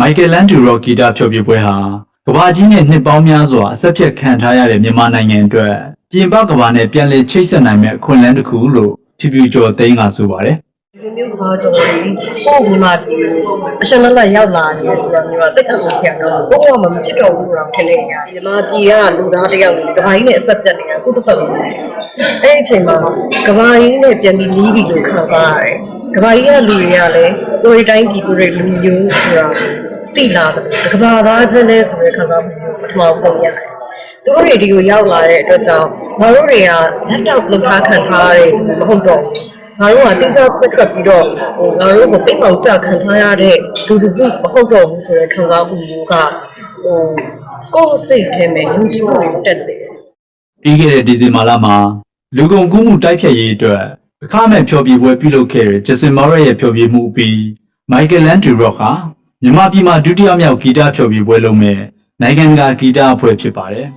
မိုက်ကယ်လန်ဒူရော့ဂီတဖျော်ဖြေပွဲဟာကမ္ဘာကြီးနဲ့နှစ်ပေါင်းများစွာအဆက်ဖြတ်ခံထားရတဲ့မြန်မာနိုင်ငံအတွက်ပြင်ပကမ္ဘာနဲ့ပြန်လည်ချိတ်ဆက်နိုင်မဲ့အခွင့်အလမ်းတစ်ခုလို့ဖြူဖြူကျော်သိန်းကဆိုပါတယ်ဒီမျိုးကဘာကြောင့်လဲကိုယ်မြန်မာပြည်အရှင်လတ်ရောက်လာနေဆိုတော့မျိုးတိတ်အဖို့ဆရာတော့ကိုယ်ကမဖြစ်တော့ဘူးတော့ထင်နေရမြန်မာပြည်ကလူသားတယောက်ကိုကဘာကြီးနဲ့အဆက်ပြတ်နေတာကိုယ့်တစ်ဖက်မှာအဲ့ဒီအချိန်မှာကဘာကြီးနဲ့ပြန်ပြီးနီးပြီလို့ခံစားရတယ်ကဘာကြီးကလူတွေကလည်းကိုယ်တိုင်းပြည်ကိုယ်လူမျိုးဆိုတာ သိလာတယ်ကဘာသားချင်းလဲဆိုတဲ့ခံစားမှုမျိုးပထမဆုံးရတယ်သူတို့တွေဒီကိုရောက်လာတဲ့အတွက်ကြောင့်ငါတို့တွေက left out လုပ်ထားခံထားရတဲ့သူမဟုတ်တော့ဘူးငါတို့ကတိကျပြတ်ထွက်ပြီးတော့ဟိုငါတို့ကိုပိတ်ပေါက်ကြခံထားရတဲ့လူတစ်စုမဟုတ်တော့ဘူးဆိုတဲ့ခံစားမှုမျိုးကဟိုကိုယ်စိတ်ထဲမှာယဉ်ကျေးမှုတွေတက်စေတယ်ပြီးခဲ့တဲ့ဒီဇင်ဘာလမှာလူကုန်ကူးမှုတိုက်ဖျက်ရေးအတွက်အခမဲ့ဖျော်ဖြေပွဲပြုလုပ်ခဲ့တဲ့ဂျစင်မော်ရက်ရဲ့ဖျော်ဖြေမှုအပြီးမိုက်ကယ်လန်ဒူရော့ဟာ မြန်မာပြည်မှာဒုတိယမြောက်ဂီတဖျော်ဖြေပွဲလုပ်မဲ့နိုင်ငံကဂီတအဖွဲ့ဖြစ်ပါတယ်။